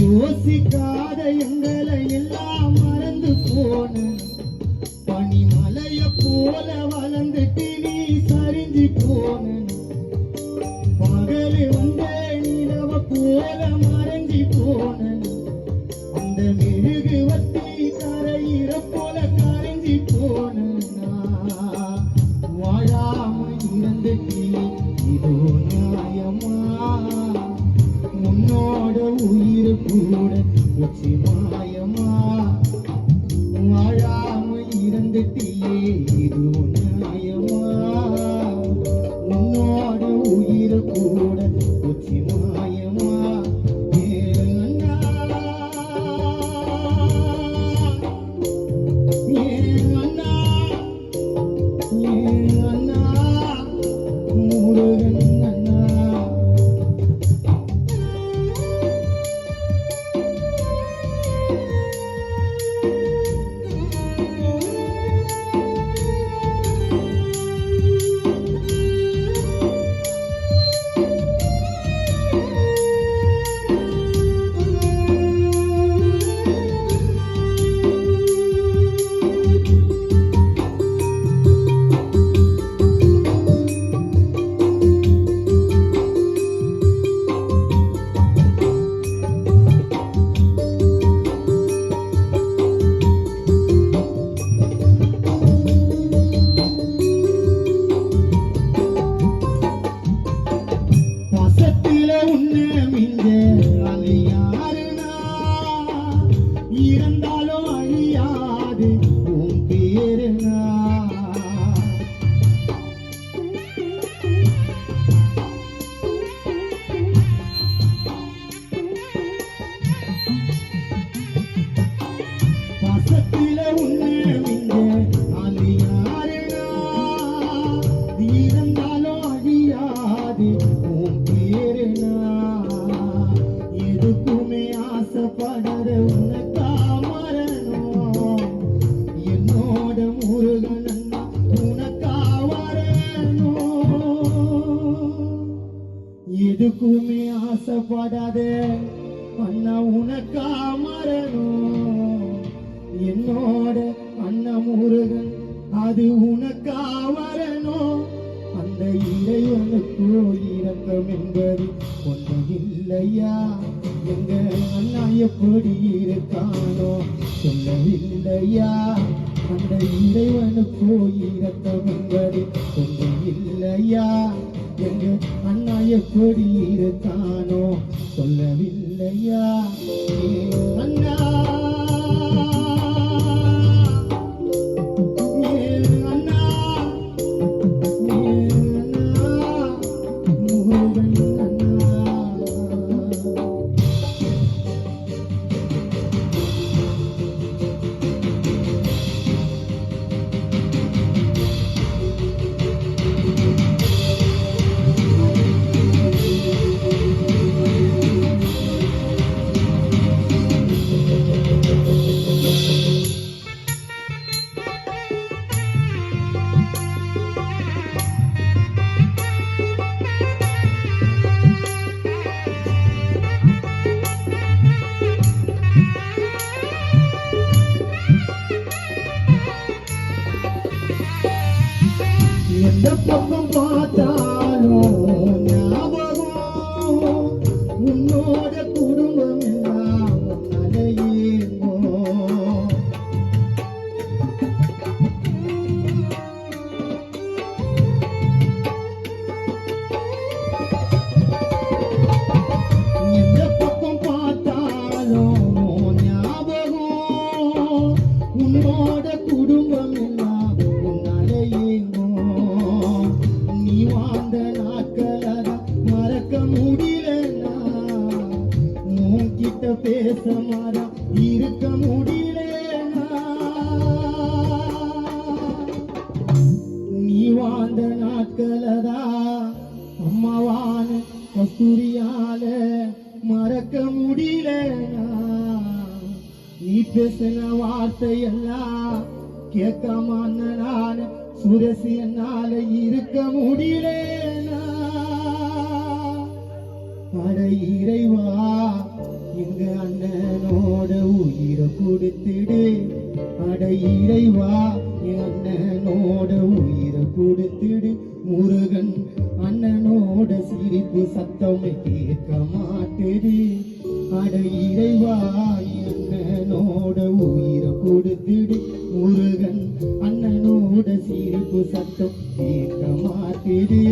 யோசிக்காத எங்களை எல்லாம் மறந்து போன பனிமலைய போல வளர்ந்துட்டு நீ சரிஞ்சு போன பகல் வந்த நிலவ போல மறைஞ்சி போன বুঝি எதுக்குமே ஆசைப்படாதே. அண்ணா உனக்கா மரணம். என்னோட அண்ணா முருகன் அது உனக்கா வரணும் அந்த இறைவனுக்கோ இரக்கம் என்பது ஒன்று இல்லையா எங்க அண்ணா எப்படி இருக்கானோ சொல்லவில்லையா? அந்த இறைவனுக்கோ இரக்கம் என்பது ஒன்று இல்லையா எங்க அண்ணா எப்படி இருக்கானோ சொல்லவில்லையா? जब तुम वाचा பேச மாறா இருக்க முடியல நீ வாழ்ந்த நாட்களதா அம்மாவான கஸ்தூரியால மறக்க முடியல நீ பேசின வார்த்தையெல்லாம் கேட்காம அண்ணனான சுரசி என்னால இருக்க முடியலனா அட இறைவா எங்க அண்ணனோட உயிரை கொடுத்துடு. அட இறைவா என் அண்ணனோட உயிரை கொடுத்துடு. முருகன் அண்ணனோட சிரிப்பு சத்தமே கேட்க மாட்டேது. அட இறைவா அண்ணனோட உயிரை கொடுத்துடு. முருகன் அண்ணனோட சிரிப்பு சத்தம் கேட்க மாட்டேது.